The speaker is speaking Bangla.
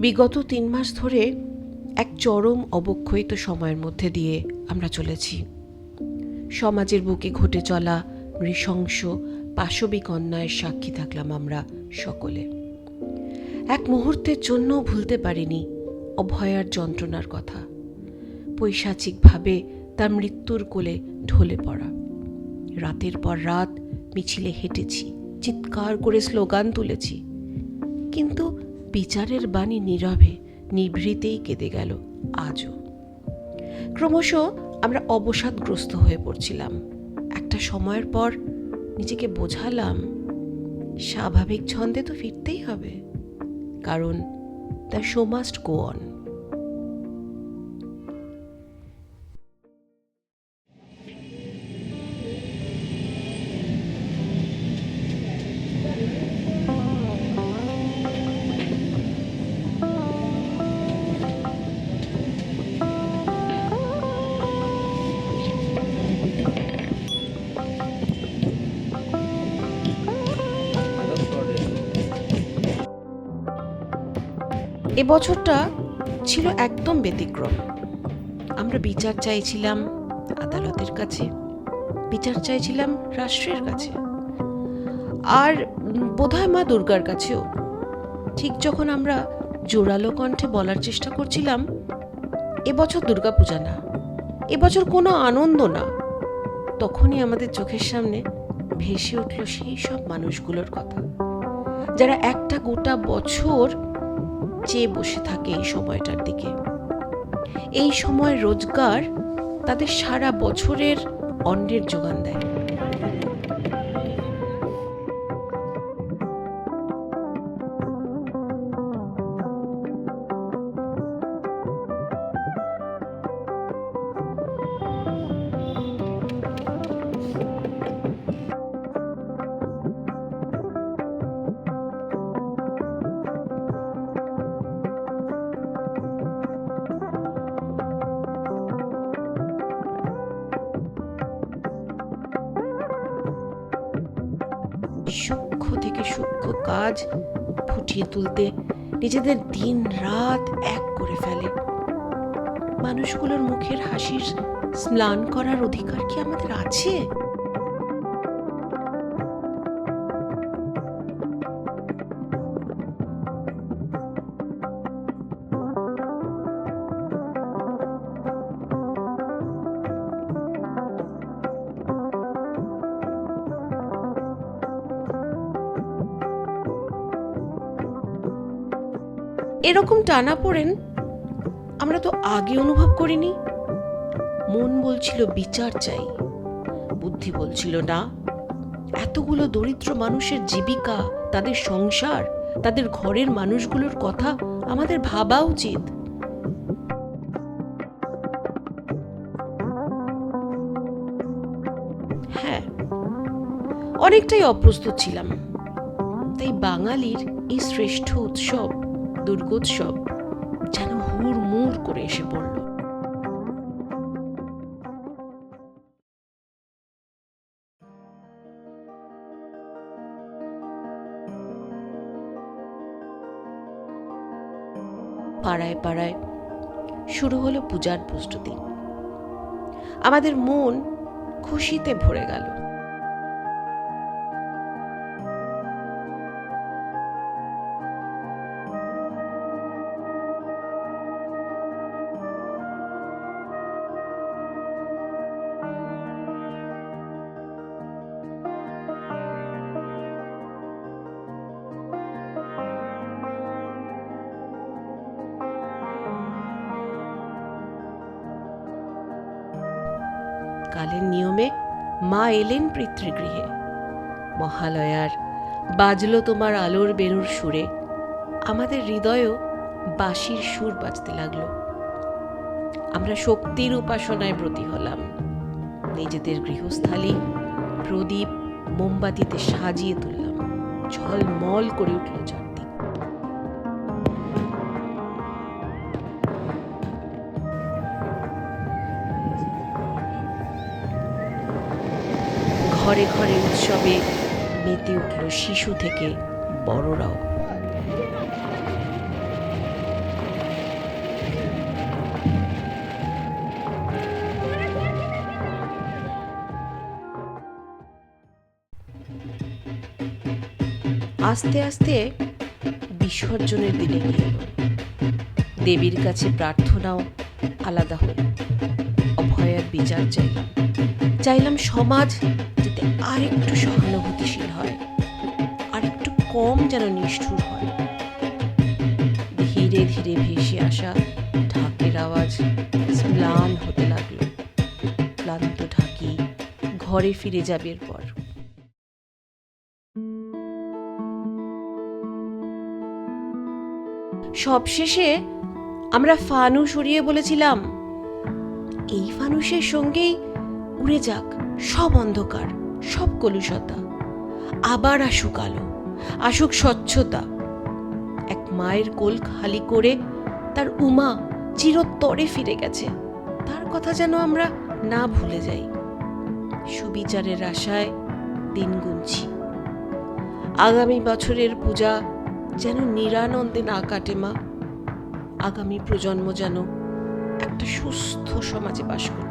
বিগত তিন মাস ধরে এক চরম অবক্ষয়িত সময়ের মধ্যে দিয়ে আমরা চলেছি। সমাজের বুকে ঘটে চলা নৃশংস পাশবিক অন্যায়ের সাক্ষী থাকলাম আমরা সকলে। এক মুহূর্তের জন্য ভুলতে পারিনি অভয়ার যন্ত্রণার কথা। পৈশাচিকভাবে তার মৃত্যুর কোলে ঢলে পড়া। রাতের পর রাত মিছিলে হেঁটেছি, চিৎকার করে স্লোগান তুলেছি। কিন্তু বিচারের বাণী নীরবে, নিভৃতেই কেঁদে গেল আজও। ক্রমশ আমরা অবসাদগ্রস্ত হয়ে পড়ছিলাম। একটা সময়ের পর নিজেকে বোঝালাম, স্বাভাবিক ছন্দে তো ফিরতেই হবে। কারণ the show must go on. এ বছরটা ছিল একদম ব্যতিক্রম। আমরা বিচার চাইছিলাম আদালতের কাছে, বিচার চাইছিলাম রাষ্ট্রের কাছে। আর বোধহয় মা দুর্গার কাছেও। ঠিক যখন আমরা জোরালো কণ্ঠে বলার চেষ্টা করছিলাম এবছর দুর্গাপূজা না এবছর কোনো আনন্দ না, তখনই আমাদের চোখের সামনে ভেসে উঠল সেই সব মানুষগুলোর কথা। যারা একটা গোটা বছর চেয়ে বসে থাকে এই সময়টার দিকে। এই সময় রোজগার তাদের সারা বছরের অন্নের যোগান দেয়। সূক্ষ্ম থেকে সূক্ষ্ম কাজ ফুটিয়ে তুলতে নিজেদের দিন রাত এক করে ফেলে। মানুষগুলোর মুখের হাসির স্নান করার অধিকার কি আমাদের আছে? এরকম টানা পড়েন, আমরা তো আগে অনুভব করিনি। মন বলছিল, বিচার চাই। বুদ্ধি বলছিল, না, এতগুলো দরিদ্র মানুষের জীবিকা, তাদের সংসার, তাদের ঘরের মানুষগুলোর কথা আমাদের ভাবা উচিত। হ্যাঁ অনেকটাই অপ্রস্তুত ছিলাম। তাই বাঙালির এই শ্রেষ্ঠ উৎসব দুর্গোৎসব যেন হুড় মুড় করে এসে পড়ল। পাড়ায় পাড়ায় শুরু হলো পূজার প্রস্তুতি। আমাদের মন খুশিতে ভরে গেল। কালের নিয়মে মা এলেন পিতৃগৃহে। মহালয়ার, বাজলো তোমার আলোর বেরুর সুরে, আমাদের হৃদয়েও বাঁশির সুর বাজতে লাগল। আমরা শক্তির উপাসনায় ব্রতী হলাম। নিজেদের গৃহস্থালী প্রদীপ মোমবাতিতে সাজিয়ে তুললাম। ঝলমল করে উঠল চারদিক ঘরে ঘরে উৎসবে মেতে উঠল শিশু থেকে বড়রাও। আস্তে আস্তে বিসর্জনের দিনে গিয়ে দেবীর কাছে প্রার্থনাও আলাদা হল। অভয়ের বিচার চাইলাম। চাইলাম সমাজ যাতে আর একটু সহানুভূতিশীল হয় আর একটু কম যেন নিষ্ঠুর হয়। ধীরে ধীরে ভেসে আসা ঢাকের আওয়াজ ম্লান হতে লাগল। ক্লান্ত ঢাকি ঘরে ফিরে যাবে এরপর। সবশেষে আমরা ফানুস উড়িয়ে বলেছিলাম, এই ফানুষের সঙ্গেই উড়ে যাক সব অন্ধকার। সব কলুষতা। আবার আসুক আলো, আসুক স্বচ্ছতা। এক মায়ের কোল খালি করে তার উমা চিরতরে ফিরে গেছে। তার কথা যেন আমরা না ভুলে যাই। সুবিচারের আশায় দিন গুনছি। আগামী বছরের পূজা যেন নিরানন্দে না কাটে মা। আগামী প্রজন্ম যেন একটা সুস্থ সমাজে বাস করতে